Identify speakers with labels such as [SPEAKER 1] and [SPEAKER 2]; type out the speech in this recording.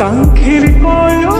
[SPEAKER 1] കാങ്കിരിപ്പോയോ